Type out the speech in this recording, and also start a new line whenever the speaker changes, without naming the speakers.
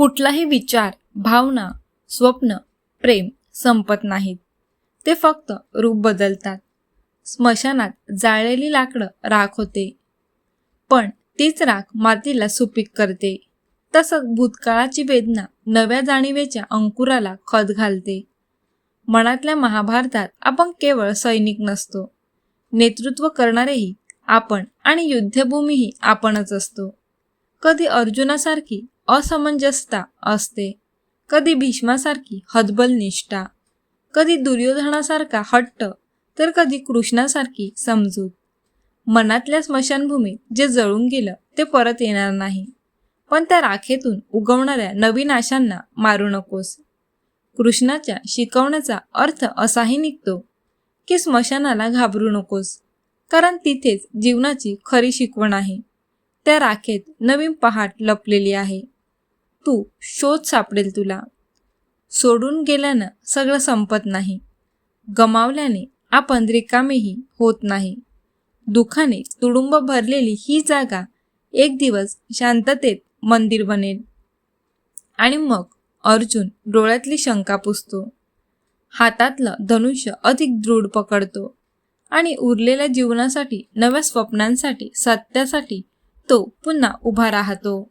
कुठलाही विचार भावना स्वप्न प्रेम संपत नाहीत. ते फक्त रूप बदलतात. स्मशानात जाळलेली लाकडं राख होते. पण तीच राख मातीला सुपीक करते. तसंच भूतकाळाची वेदना नव्या जाणीवेच्या अंकुराला खत घालते. मनातल्या महाभारतात आपण केवळ सैनिक नसतो. नेतृत्व करणारेही आपण आणि युद्धभूमीही आपणच असतो. कधी अर्जुनासारखी असमंजसता असते. कधी भीष्मासारखी हतबल निष्ठा कधी दुर्योधनासारखा हट्ट तर कधी कृष्णासारखी समजूत. मनातल्या स्मशानभूमीत जे जळून गेलं ते परत येणार नाही. पण त्या राखेतून उगवणाऱ्या नवीन आशांना मारू नकोस. कृष्णाच्या शिकवण्याचा अर्थ असाही निघतो की स्मशानाला घाबरू नकोस कारण तिथेच जीवनाची खरी शिकवण आहे. त्या राखेत नवीन पहाट लपलेली आहे. तू शोध सापडेल तुला. सोडून गेल्यानं सगळं संपत नाही. गमावल्याने आपण रिकामेही होत नाही. दुखाने तुडुंब भरलेली ही जागा एक दिवस शांततेत मंदिर बनेल. आणि मग अर्जुन डोळ्यातली शंका पुसतो. हातातलं धनुष्य अधिक दृढ पकडतो आणि उरलेल्या जीवनासाठी नव्या स्वप्नांसाठी सत्यासाठी तो पुन्हा उभा राहतो.